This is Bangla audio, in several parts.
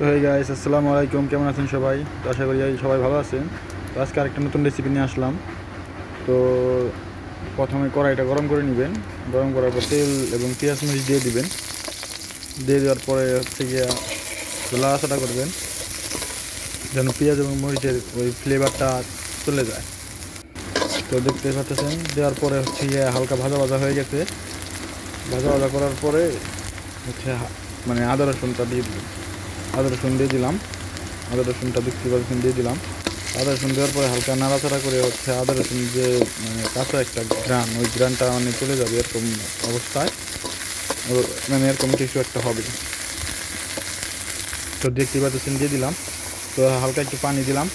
তো হে গাইস আসসালামু আলাইকুম কেমন আছেন সবাই? তো আশা করি সবাই ভালো আছেন। তো আজকে আরেকটা নতুন রেসিপি নিয়ে আসলাম। তো প্রথমে কড়াইটা গরম করে নেবেন। গরম করার পর তেল এবং পেঁয়াজ মরিচ দিয়ে দিবেন। দিয়ে দেওয়ার পরে হচ্ছে গিয়ে লাড়াচাড়া করবেন। যেন পেঁয়াজ এবং মরিচের ওই ফ্লেভারটা চলে যায়। তো দেখতে পাচ্ছেন, দেওয়ার পরে হচ্ছে গিয়ে হালকা ভাজা ভাজা হয়ে গেছে। ভাজা ভাজা করার পরে হচ্ছে মানে আদা রসুনটা দিয়ে দিলাম আদা রসুন দিয়ে দিলাম। আদা রসুনটা দেখতে পাচ্ছেন দিয়ে দিলাম। আদা রসুন দেওয়ার পরে হালকা নাড়াচাড়া করে হচ্ছে আদা রসুন যে মানে কাঁচা একটা গ্রান ওই গ্রানটা মানে চলে যাবে এরকম অবস্থায়। মানে এরকম কিছু একটা হবে। তো দেখতে পাচ্ছেন, দিয়ে দিলাম। তো হালকা একটু পানি দিলাম।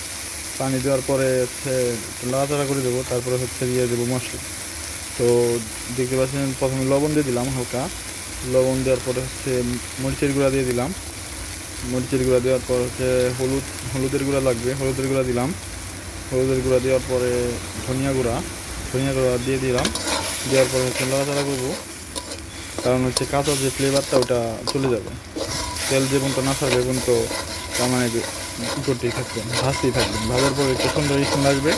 পানি দেওয়ার পরে হচ্ছে নাড়াচাড়া করে দেবো, তারপরে হচ্ছে দিয়ে দেবো মশলা তো দেখতে পাচ্ছেন, প্রথমে লবণ দিয়ে দিলাম হালকা। লবণ দেওয়ার পরে হচ্ছে মরিচের গুঁড়া দিয়ে দিলাম। মরিচের গুঁড়া দেওয়ার পর হচ্ছে হলুদ, হলুদের গুঁড়া লাগবে, হলুদের গুঁড়া দিলাম। হলুদের গুঁড়া দেওয়ার পরে ধনিয়া গুঁড়া ধনিয়া গুঁড়া দিয়ে দিলাম। দেওয়ার পরে হচ্ছে নাড়াচাড়া করব, কারণ হচ্ছে কাঁচা যে ফ্লেভারটা ওটা চলে যাবে। তেল যে পর্যন্ত না ছাড়বে পর্যন্ত তার মানে যে ই করতেই থাকবেন ভাজতেই থাকবেন ভাজার পরে একটু সুন্দর স্মেল আসবে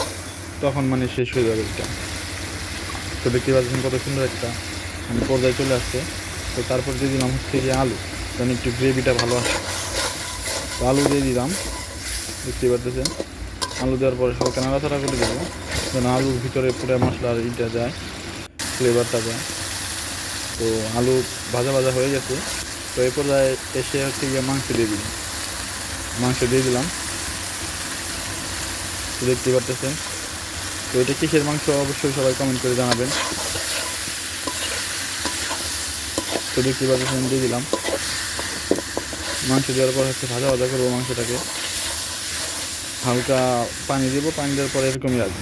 তখন মানে শেষ হয়ে যাবে এটা। তো দেখতে পাচ্ছেন কত সুন্দর একটা মানে পর্যায়ে চলে আসছে। তো তারপর দিয়ে দিলাম হচ্ছে যে আলু কারণ একটু গ্রেভিটা ভালো আসে। তো আলু দিয়ে দিলাম। দেখতে পাচ্ছেন আলু দেওয়ার পরে হালকা নাড়াচাড়া করে দেবো। যেন আলুর ভিতরে পুরো মশলার ইটা যায় ফ্লেভারটা যায়। তো আলু ভাজা ভাজা হয়ে গেছে। তো এই পর্যায়ে এসে হচ্ছে গিয়ে মাংস দিয়ে দিলাম। মাংস দিয়ে দিলাম। দেখতে পারতেছেন। তো এটা কিসের মাংস অবশ্যই সবাই কমেন্ট করে জানাবেন। তো দেখতে পাচ্ছেন দিয়ে দিলাম। মাংস দেওয়ার পর হচ্ছে ভাজা ভাজা করব মাংসটাকে। হালকা পানি দেবো, পানি দেওয়ার পরে এরকমই রাখব।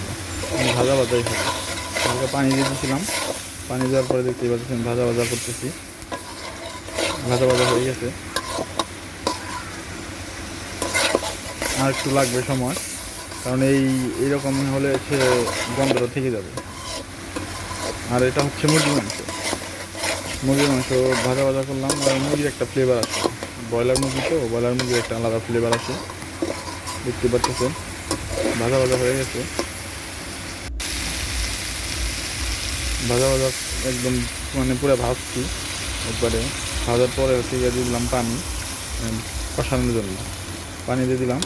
ভাজা ভাজাই হবে হালকা পানি দিয়ে দিয়েছিলাম পানি দেওয়ার পরে দেখতেই পাচ্ছেন ভাজা ভাজা করতেছি। ভাজা ভাজা হয়ে গেছে। আর একটু লাগবে সময়, কারণ এই এইরকম হলে হচ্ছে গন্ধটা থেকে যাবে। আর এটা হচ্ছে মুরগি মাংস। মুরগির মাংস ভাজা ভাজা করলাম, আর মুরগির একটা ফ্লেভার আছে। ব্রয়লার মুরগি তো, ব্রয়লার মুরগির একটা আলাদা ফ্লেভার আছে। দেখতে পাচ্ছেন, ভাজা ভাজা হয়ে গেছে। ভাজা ভাজা একদম মানে পুরো ভাজছি একবারে। ভাজার পরে হচ্ছে গিয়ে দিলাম পানি কষানোর জন্য। পানি দিয়ে দিলাম।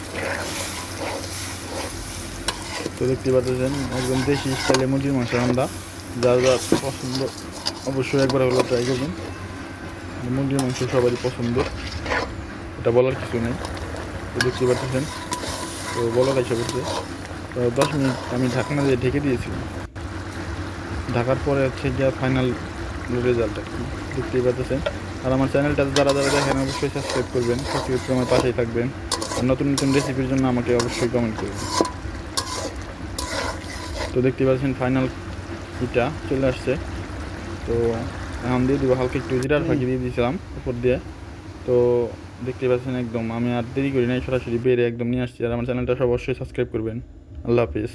তো দেখতে পাচ্ছেন, একদম দেশি স্টাইলে মুরগির মাংস রান্না যার যার পছন্দ অবশ্যই একবার হলো ট্রাই করবেন। মুরগির মাংস সবারই পছন্দ। এটা বলার কিছু নেই। তো দেখতে পাচ্ছেন তো বলার এসে করছে তো দশ মিনিট আমি ঢাকনা দিয়ে ঢেকে দিয়েছিলাম। ঢাকার পরে হচ্ছে গিয়ে ফাইনাল রেজাল্ট আর কি। দেখতেই পাচ্ছেন আর আমার চ্যানেলটা যারা যারা দেখেন অবশ্যই সাবস্ক্রাইব করবেন। সাবস্ক্রাইব করে আমার পাশেই থাকবেন। আর নতুন নতুন রেসিপির জন্য আমাকে অবশ্যই কমেন্ট করবেন। তো দেখতে পাচ্ছেন ফাইনাল ইটা চলে আসছে। তো এখন দিয়ে দিব হালকা একটু জিরার ফাঁকি দিয়ে দিয়েছিলাম উপর দিয়ে। তো দেখতে পাচ্ছেন একদম, আমি আর দেরি করি নাই, সরাসরি বেড়ে একদম নিয়ে আসছি। আর আমার চ্যানেলটা অবশ্যই সাবস্ক্রাইব করবেন। আল্লাহ হাফিজ।